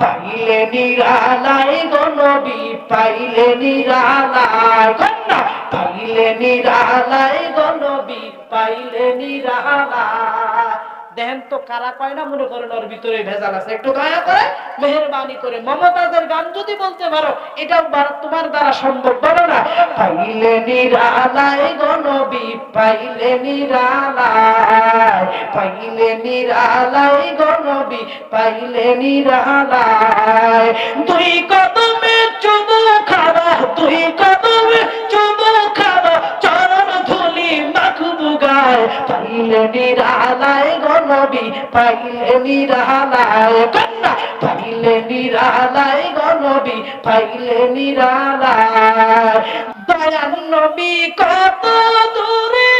পাইলে নিরালাই গনবি পাইলে নিরালাই গন্না পাইলে নিরালাই গনবি পাইলে নিরালাই। দেখেন তো কারা কয় না, মনে করেন ওর ভিতরে ভেজাল আছে। একটু দয়া করে মেহরবানি করে। মমতাজের গান যদি বলতে পারো, এটাও তোমার দ্বারা সম্ভব, বলো না। পাইলে নিরালাই গনবি পাইলে নিরালাই পাইলে নিরালাই গনবি পাইলে নিরালাই দুই কদমে চুমু খাবা দুই গনবি পাইলে নিরালায় কন্যা, পাইলে নিরালায় গনবি পাইলে নিরালায় দয়াল নবী কত দূরে,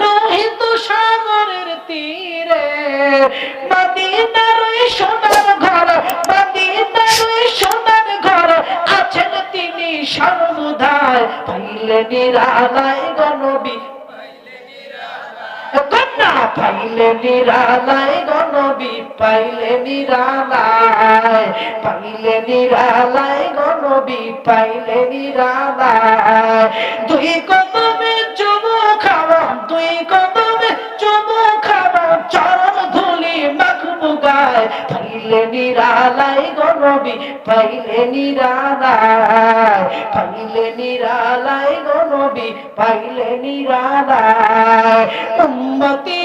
লোহিত সাগরের তীরে। মদিনার সোনার ঘর, মদিনার সোনার ঘর, আছেন তিনি সর্বদায় পাইলে নিরালায় গনবী কন্যা পাইলে নিরালায় গনবী পাইলে নিরালায়। পাইলে নিরালায় গনবী পাইলে নিরালায়। দুই কদমে চুমু খাওয়া, দুই কদমে চুমু খাওয়া, চরণ ধুলি মাখবু গায়। পাইলে নিরালায় গনবী পাইলে নিরালায়। পাইলে নিরালায় গনবী পাইলে নিরালায়। উম্মতি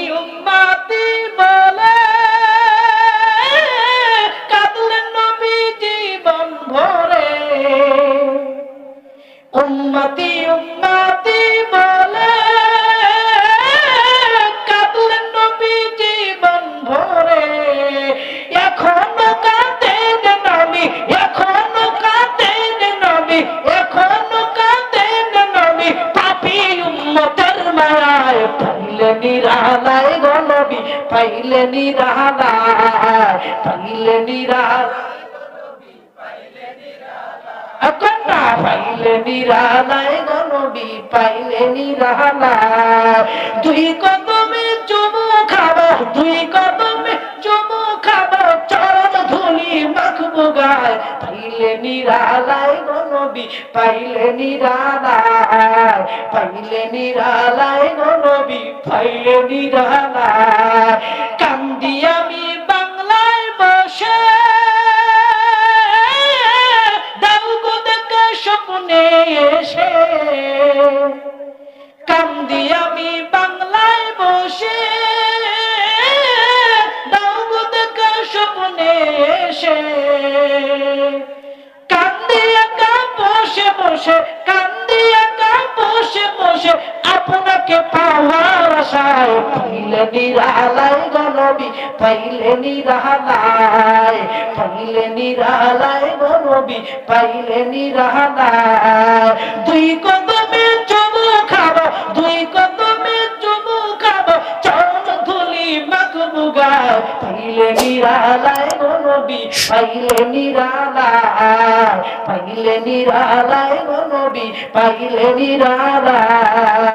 নিরালায় পাইলে নিরালায় পাইলে দুই কদমে চুমু খাব, দুই কদমে চুমু খাব, চরণ ধুলি মাখবো গায়, পাইলে নিরালায় গনবি পাইলে নিরালায় পাইলে নিরালায় গনবি পাইলে নিরালায় কান্দি আমি বাংলায় বসে। দাও গো দেখা স্বপ্নে এসে। কান্দি আমি বাংলায় বসে। দাও গো দেখা স্বপ্নে এসে। কান্দি একা বসে বসে, কান্দি একা বসে বসে, আপনাকে পাওয়ার আশায় পাইলে নিরালায় গনবি পাইলে নিরালায় পাইলে নিরালায় গনবি পাইলে নিরালায় দুই কদমে চুমু খাব, দুই কদমে চুমু খাব, চরণ ধুলি মাখবু গায় পাইলে নিরালায় গনবি পাইলে নিরালায় পাইলে নিরালায় গনবি পাইলে নিরালায়